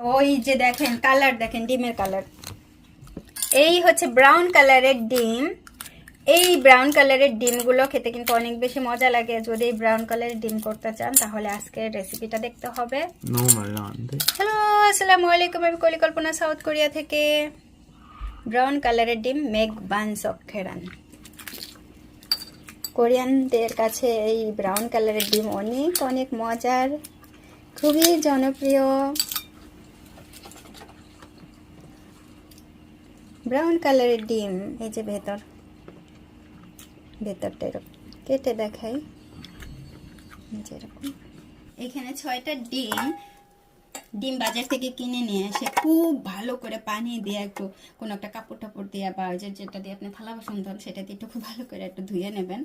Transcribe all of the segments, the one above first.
ওই যে দেখেন কালার দেখেন ডিমের কালার এই হচ্ছে ব্রাউন কালারের ডিম। এই ব্রাউন কালারের ডিমগুলো খেতে কিন্তু অনেক বেশি মজা লাগে। যদি ব্রাউন কালারের ডিম করতে চান তাহলে আজকে রেসিপিটা দেখতে হবে। হ্যালো আসসালামু আলাইকুম আমি কলিকল্পনা সাউথ কোরিয়া থেকে। ব্রাউন কালারের ডিম মেঘ বানসক খেরান। কোরিয়ানদের কাছে এই ব্রাউন কালারের ডিম অনেক অনেক মজার। খুবই জনপ্রিয়। ব্রাউন কালারের ডিম, এই যে ভেতর। ভেতরটা এরকম। কেটে দেখাই। এই যে এরকম। এখানে ছয়টা ডিম ডিম বাজার থেকে কিনে নিয়ে এসে খুব ভালো করে পানি দিয়ে একটু কোনো একটা কাপড় টাপড় দিয়ে বা যে যেটা দিয়ে আপনি থালা বাসন ধন, সেটা দিয়ে একটু খুব ভালো করে একটু ধুয়ে নেবেন।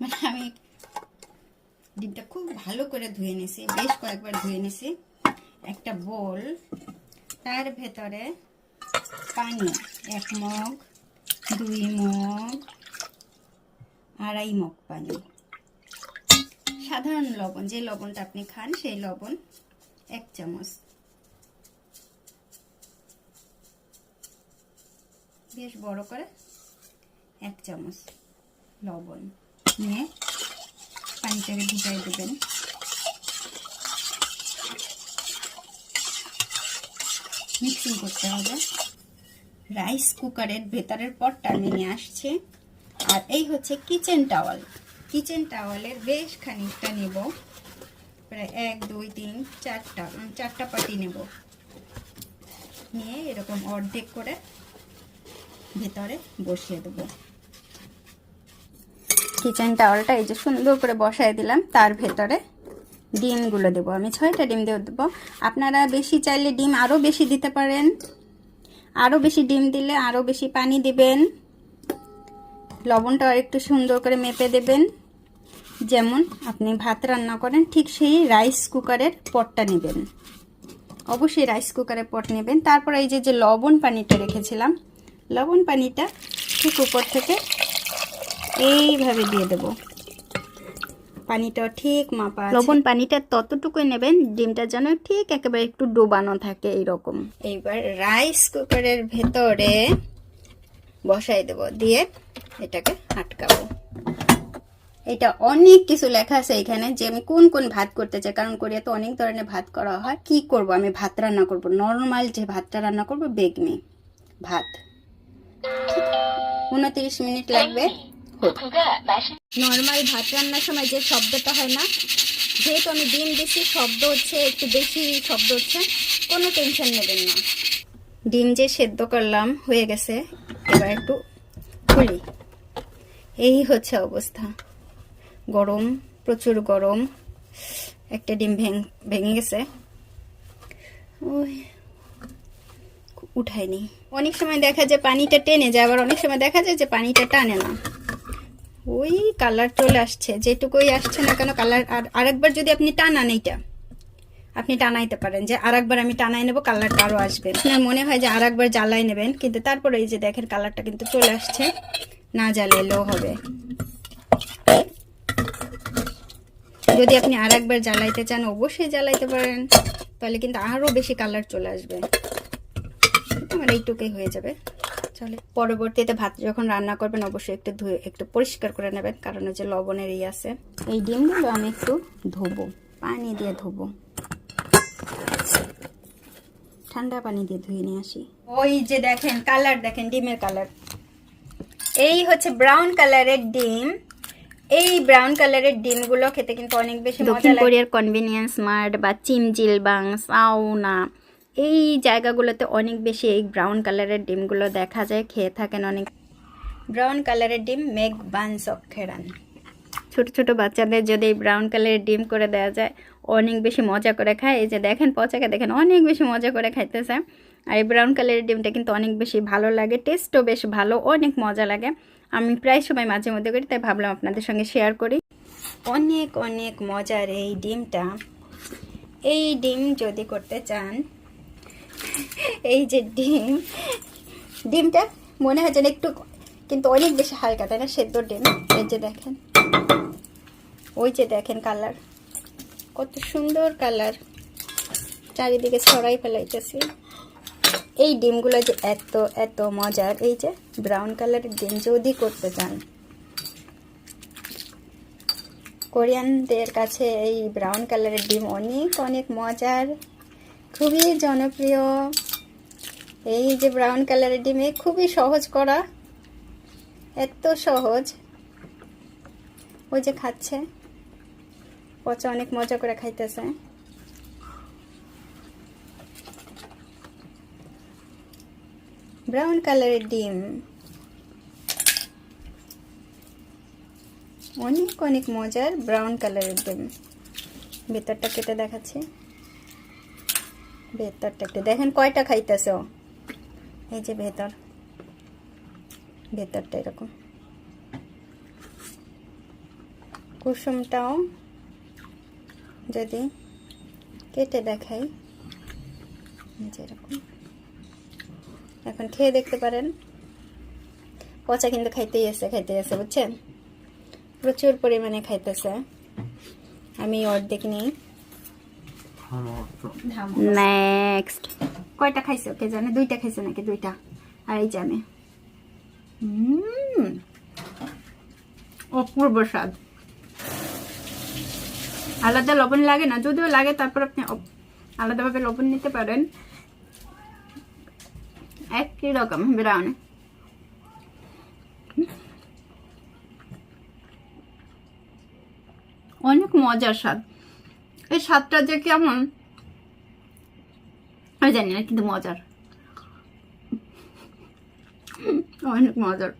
মানে আমি ডিমটা খুব ভালো করে ধুয়ে নিছি, বেশ কয়েকবার ধুয়ে নিছি। একটা বোল, তার ভেতরে পানি। এক মগ, দুই মগ, আড়াই মগ পানি। সাধারণ লবণ, যে লবণটা আপনি খান, সেই লবণ এক চামচ। বেশ বড় করে এক চামচ লবণ নিয়ে পানিটাকে ভিজাই দেবেন। মিক্সিং করতে হবে। রাইস কুকারের ভেতরের পটটা নিয়ে আসছে। আর এই হচ্ছে কিচেন টাওয়াল। কিচেন টাওয়ালের বেশ খানিকটা নেব। প্রায় এক, দুই, তিন, চারটা চারটা পাটি নেব। নিয়ে এরকম অর্ধেক করে ভেতরে বসিয়ে দেবো। কিচেন টাওয়ালটা এই যে সুন্দর করে বসায় দিলাম। তার ভেতরে ডিমগুলো দেবো। আমি ছয়টা ডিম দিয়ে দেবো। আপনারা বেশি চাইলে ডিম আরও বেশি দিতে পারেন। আরও বেশি ডিম দিলে আরও বেশি পানি দিবেন। লবণটা একটু সুন্দর করে মেপে দেবেন। যেমন আপনি ভাত রান্না করেন, ঠিক সেই রাইস কুকারের পটটা নেবেন। অবশ্যই রাইস কুকারের পট নেবেন। তারপর এই যে যে লবণ পানিটা রেখেছিলাম, লবণ পানিটা ঠিক উপর থেকে এইভাবে দিয়ে দেব। পানিটা ঠিক মাপা লবণ পানিটা ততটুকুই নেবেন ডিমটা যেন ঠিক একেবারে একটু ডোবানো থাকে এইরকম। এইবার রাইস কুকারের ভেতরে বসাই দেব দিয়ে এটাকে আটকাবো। এটা অনেক কিছু লেখা আছে এখানে যে আমি কোন কোন ভাত করতে চাই কারণ কোরিয়াতে অনেক ধরনের ভাত করা হয়। কি করব? আমি ভাত রান্না করব। নর্মাল যে ভাতটা রান্না করব বেগনি ভাত। উনত্রিশ মিনিট লাগবে। হোক। নর্মাল ভাত রান্নার সময় যে শব্দটা হয় না, যেহেতু আমি ডিম দিছি, শব্দ হচ্ছে একটু বেশি শব্দ হচ্ছে, কোনো টেনশন নেবেন না। ডিম যে সেদ্ধ করলাম, হয়ে গেছে, এবার একটু খুলি এই হচ্ছে অবস্থা। গরম, প্রচুর গরম, একটা ডিম ভেঙ, ভেঙে গেছে। ওই, উঠায়নি। অনেক সময় দেখা যায় পানিটা টেনে যায়, আবার অনেক সময় দেখা যায় যে পানিটা টানে না। ওই কালার চলে আসছে, যেটুকুই আসছে না কেন কালার আর আরেকবার যদি আপনি টানান এইটা, আপনি টানাইতে পারেন যে আরেকবার আমি টানাই নেব কালারটা আরও আসবে আপনার মনে হয় যে আরেকবার জ্বালাই নেবেন, কিন্তু তারপরে এই যে দেখেন কালারটা কিন্তু চলে আসছে, না জ্বালাইলেও হবে। যদি আপনি আর একবার জ্বালাইতে চান, অবশ্যই জ্বালাইতে পারেন, তাহলে কিন্তু আরও বেশি কালার চলে আসবে। আমার এইটুকুই হয়ে যাবে। চলে। পরবর্তীতে ভাত যখন রান্না করবেন অবশ্যই একটু ধুয়ে একটু পরিষ্কার করে নেবেন কারণ যে লবণের এই আছে এই ডিমগুলো আমি একটু ধোবো পানি দিয়ে ধোবো। ঠান্ডা পানি দিয়ে ধুয়ে নিয়ে আসি। ওই যে দেখেন কালার দেখেন ডিমের কালার। এই হচ্ছে ব্রাউন কালারের ডিম। এই ব্রাউন কালারের ডিমগুলো খেতে কিন্তু অনেক বেশি দক্ষিণ কোরিয়ার কনভিনিয়েন্স মার্ট বা চিমজিল বাং সাউনা এই জায়গাগুলোতে অনেক বেশি এই ব্রাউন কালারের ডিমগুলো দেখা যায়, খেয়ে থাকেন অনেক। ব্রাউন কালারের ডিম মেঘ বান খেরান। ছোট ছোট বাচ্চাদের যদি এই ব্রাউন কালারের ডিম করে দেওয়া যায়, অনেক বেশি মজা করে খায়। এই যে দেখেন, পচাকে দেখেন, অনেক বেশি মজা করে খাইতেছে। আর এই ব্রাউন কালারের ডিমটা কিন্তু অনেক বেশি ভালো লাগে টেস্টও বেশ ভালো, অনেক মজা লাগে। আমি প্রায় সময় মাঝে মধ্যে করি, তাই ভাবলাম আপনাদের সঙ্গে শেয়ার করি। অনেক অনেক মজার এই ডিমটা। এই ডিম যদি করতে চান এই যে ডিম। ডিমটা মনে হয় যেন একটু কিন্তু অনেক বেশি হালকা, তাই না? সেদ্ধ ডিম। এই যে দেখেন। ওই যে দেখেন কালার। কত সুন্দর কালার। চারিদিকে ছড়াই ফেলাইতেছি। এই ডিমগুলো যে এত এত মজার। এই যে ব্রাউন কালারের ডিম যদি করতে চান। কোরিয়ানদের কাছে এই ব্রাউন কালারের ডিম অনেক অনেক মজার। খুবই জনপ্রিয়। এই যে ব্রাউন কালারের ডিমে খুবই সহজ করা। এত সহজ। ওই যে খাচ্ছে। পচা অনেক মজা করে খাইতেছে। ব্রাউন কালারের ডিম। অনেক অনেক মজার ব্রাউন কালারের ডিম। ভেতরটা কেটে দেখাচ্ছি। ভেতরটা একটু। দেখেন কয়টা খাইতেছে ও। এই যে ভেতর। ভেতরটা এরকম। কুসুমটাও যদি কেটে দেখাই যেরকম এখন খেয়ে দেখতে পারেন। পচা কিন্তু খাইতেই আছে খাইতে আছে, বুঝছেন? প্রচুর পরিমাণে খাইতেছে। আমি অর্ধেক নিই। নেক্সট কয়টা খাইছো? কে জানে? দুইটা খাইছো নাকি দুইটা? আর এই জানে অপূর্ব স্বাদ। আলাদা লবণ লাগে না? যদিও লাগে তারপর আপনি আলাদাভাবে লবণ নিতে পারেন। একই রকম ব্রাউন। অনেক মজার স্বাদ। এই স্বাদটা যে কেমন? আমি জানি না কিন্তু মজার। অনেক মজার।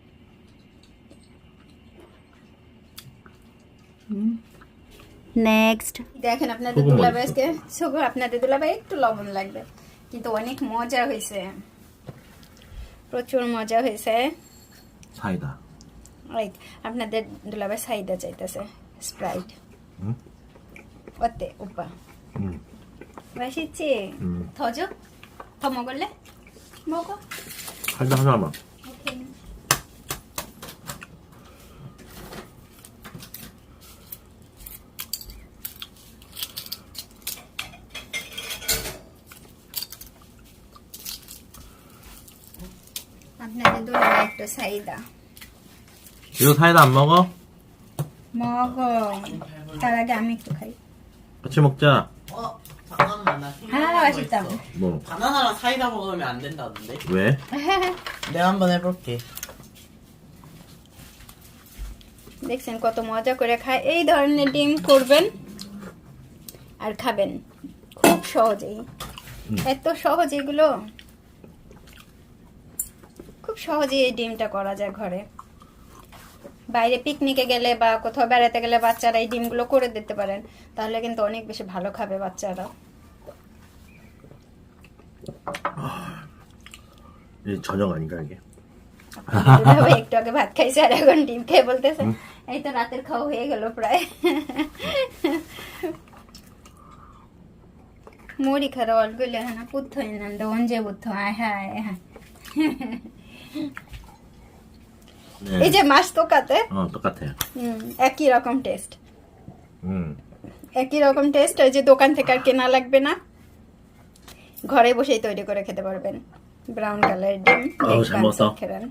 নেক্সট দেখেন আপনাদের দুলাভাই আজকে আপনাদের দুলাভাই একটু লবণ লাগবে কিন্তু অনেক মজা হয়েছে। প্রচুর মজা হয়েছে। আপনাদের দুলাভাই সাইদা চাইতেছে স্প্রাইট 어때 오빠? 응. 맛있지? 응. 더 줘? 더 먹을래? 먹어. 사이다 하나만. 오케이. আপনাদের দুলাভাই একটু সাইদা 이거 사이다 안 먹어? 먹어 তার আগে আমি একটু খাই 같이 먹자. 어 잠깐만 나 생각나는 하나가 거 맛있다. 있어. 뭐? 바나나랑 사이다 먹으면 안 된다던데? 왜? 내가 한번 해볼게. দেখছেন কত মজা করে খায় এই ধরনের ডিম করবেন আর খাবেন খুব সহজেই এত সহজ এগুলো খুব সহজেই এই ডিমটা করা যায় ঘরে বাইরে পিকনিকে গেলে বা কোথাও বেড়াতে গেলে বাচ্চারা এই ডিমগুলো করে দিতে পারেন তাহলে কিন্তু অনেক বেশি ভালো খাবে বাচ্চারা 이 저녁 아닌가 이게? দুলাভাই একটু আগে ভাত খাইছে আর এখন ডিম খেয়ে বলতেছে এই তো রাতের খাওয়া হয়ে গেল প্রায় 머리카락 얼굴에 하나 붙어 있 এই যে মাছ তোকাতে তোকাতে একই রকম টেস্ট একই রকম টেস্ট ওই যে দোকান থেকে আর কেনা লাগবে না? ঘরে বসেই তৈরি করে খেতে পারবেন। ব্রাউন কালার ডিম খেলেন